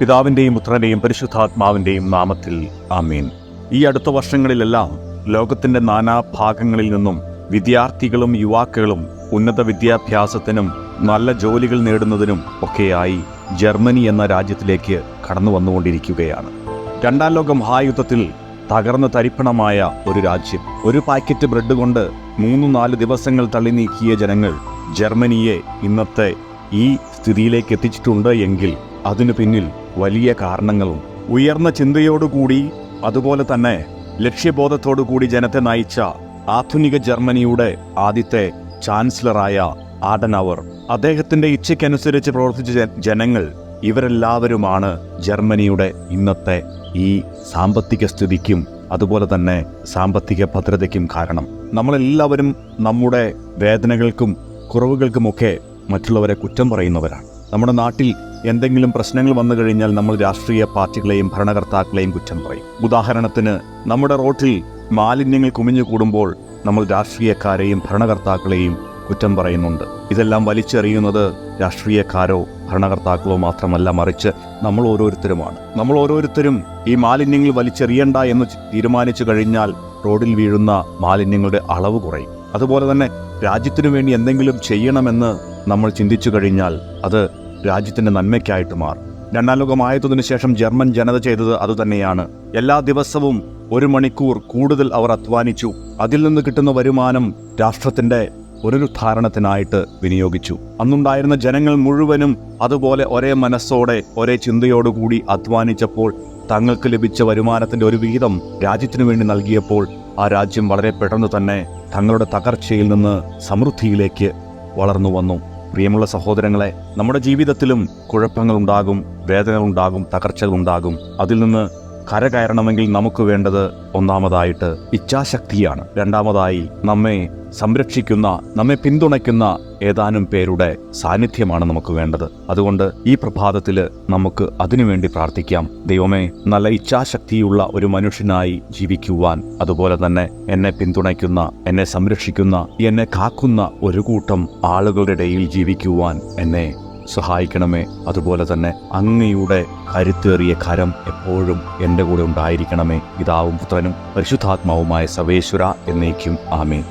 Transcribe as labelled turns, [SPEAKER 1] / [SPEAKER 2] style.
[SPEAKER 1] പിതാവിന്റെയും പുത്രന്റെയും പരിശുദ്ധാത്മാവിന്റെയും നാമത്തിൽ ആമീൻ. ഈ അടുത്ത വർഷങ്ങളിലെല്ലാം ലോകത്തിന്റെ നാനാഭാഗങ്ങളിൽ നിന്നും വിദ്യാർത്ഥികളും യുവാക്കളും ഉന്നത വിദ്യാഭ്യാസത്തിനും നല്ല ജോലികൾ നേടുന്നതിനും ഒക്കെയായി ജർമ്മനി എന്ന രാജ്യത്തിലേക്ക് കടന്നു വന്നുകൊണ്ടിരിക്കുകയാണ്. രണ്ടാം ലോക മഹായുദ്ധത്തിൽ തകർന്ന് തരിപ്പണമായ ഒരു രാജ്യം. ഒരു പാക്കറ്റ് ബ്രെഡ് കൊണ്ട് മൂന്ന് നാല് ദിവസങ്ങൾ തള്ളി നീക്കിയ ജനങ്ങൾ ജർമ്മനിയെ ഇന്നത്തെ ഈ സ്ഥിതിയിലേക്ക് എത്തിച്ചിട്ടുണ്ട് എങ്കിൽ അതിനു പിന്നിൽ വലിയ കാരണങ്ങളും. ഉയർന്ന ചിന്തയോടുകൂടി അതുപോലെ തന്നെ ലക്ഷ്യബോധത്തോടുകൂടി ജനത്തെ നയിച്ച ആധുനിക ജർമ്മനിയുടെ ആദ്യത്തെ ചാൻസലറായ ആഡനവർ. അദ്ദേഹത്തിന്റെ ഇച്ഛയ്ക്കനുസരിച്ച് പ്രവർത്തിച്ച ജനങ്ങൾ ഇവരെല്ലാവരുമാണ് ജർമ്മനിയുടെ ഇന്നത്തെ ഈ സാമ്പത്തിക സ്ഥിതിക്കും അതുപോലെ തന്നെ സാമ്പത്തിക ഭദ്രതയ്ക്കും കാരണം. നമ്മളെല്ലാവരും നമ്മുടെ വേദനകൾക്കും കുറവുകൾക്കുമൊക്കെ മറ്റുള്ളവരെ കുറ്റം പറയുന്നവരാണ്. നമ്മുടെ നാട്ടിൽ എന്തെങ്കിലും പ്രശ്നങ്ങൾ വന്നു കഴിഞ്ഞാൽ നമ്മൾ രാഷ്ട്രീയ പാർട്ടികളെയും ഭരണകർത്താക്കളെയും കുറ്റം പറയും. ഉദാഹരണത്തിന് നമ്മുടെ റോട്ടിൽ മാലിന്യങ്ങൾ കുമിഞ്ഞു കൂടുമ്പോൾ നമ്മൾ രാഷ്ട്രീയക്കാരെയും ഭരണകർത്താക്കളെയും കുറ്റം പറയുന്നുണ്ട്. ഇതെല്ലാം വലിച്ചെറിയുന്നത് രാഷ്ട്രീയക്കാരോ ഭരണകർത്താക്കളോ മാത്രമല്ല മറിച്ച് നമ്മൾ ഓരോരുത്തരുമാണ്. നമ്മൾ ഓരോരുത്തരും ഈ മാലിന്യങ്ങൾ വലിച്ചെറിയണ്ട എന്ന് തീരുമാനിച്ചു കഴിഞ്ഞാൽ റോഡിൽ വീഴുന്ന മാലിന്യങ്ങളുടെ അളവ് കുറയും. അതുപോലെ തന്നെ രാജ്യത്തിനു വേണ്ടി എന്തെങ്കിലും ചെയ്യണമെന്ന് നമ്മൾ ചിന്തിച്ചു കഴിഞ്ഞാൽ അത് രാജ്യത്തിന്റെ നന്മയ്ക്കായിട്ട് മാറും. രണ്ടാം ലോകമായതിനു ശേഷം ജർമ്മൻ ജനത ചെയ്തത് അതുതന്നെയാണ്. എല്ലാ ദിവസവും ഒരു മണിക്കൂർ കൂടുതൽ അവർ അധ്വാനിച്ചു. അതിൽ നിന്ന് കിട്ടുന്ന വരുമാനം രാഷ്ട്രത്തിന്റെ പുനരുദ്ധാരണത്തിനായിട്ട് വിനിയോഗിച്ചു. അന്നുണ്ടായിരുന്ന ജനങ്ങൾ മുഴുവനും അതുപോലെ ഒരേ മനസ്സോടെ ഒരേ ചിന്തയോടുകൂടി അധ്വാനിച്ചപ്പോൾ തങ്ങൾക്ക് ലഭിച്ച വരുമാനത്തിന്റെ ഒരു വിഹിതം രാജ്യത്തിനു വേണ്ടി നൽകിയപ്പോൾ ആ രാജ്യം വളരെ പെട്ടെന്ന് തന്നെ തങ്ങളുടെ തകർച്ചയിൽ നിന്ന് സമൃദ്ധിയിലേക്ക് വളർന്നു വന്നു. പ്രിയമുള്ള സഹോദരങ്ങളെ നമ്മുടെ ജീവിതത്തിലും കുഴപ്പങ്ങളുണ്ടാകും വേദനകളുണ്ടാകും തകർച്ചകളുണ്ടാകും. അതിൽ നിന്ന് കരകയറണമെങ്കിൽ നമുക്ക് വേണ്ടത് ഒന്നാമതായിട്ട് ഇച്ഛാശക്തിയാണ്. രണ്ടാമതായി നമ്മെ സംരക്ഷിക്കുന്ന നമ്മെ പിന്തുണയ്ക്കുന്ന ഏതാനും പേരുടെ സാന്നിധ്യമാണ് നമുക്ക് വേണ്ടത്. അതുകൊണ്ട് ഈ പ്രഭാതത്തിൽ നമുക്ക് അതിനുവേണ്ടി പ്രാർത്ഥിക്കാം. ദൈവമേ നല്ല ഇച്ഛാശക്തിയുള്ള ഒരു മനുഷ്യനായി ജീവിക്കുവാൻ അതുപോലെ തന്നെ എന്നെ പിന്തുണയ്ക്കുന്ന എന്നെ സംരക്ഷിക്കുന്ന എന്നെ കാക്കുന്ന ഒരു കൂട്ടം ആളുകളുടെ ഇടയിൽ ജീവിക്കുവാൻ എന്നെ സഹായിക്കണമേ. അതുപോലെ തന്നെ അങ്ങയുടെ കരുത്തേറിയ കരം എപ്പോഴും എന്റെ കൂടെ ഉണ്ടായിരിക്കണമേ. പിതാവും പുത്രനും പരിശുദ്ധാത്മാവുമായ സവേശ്വര എന്നേക്കും ആമേ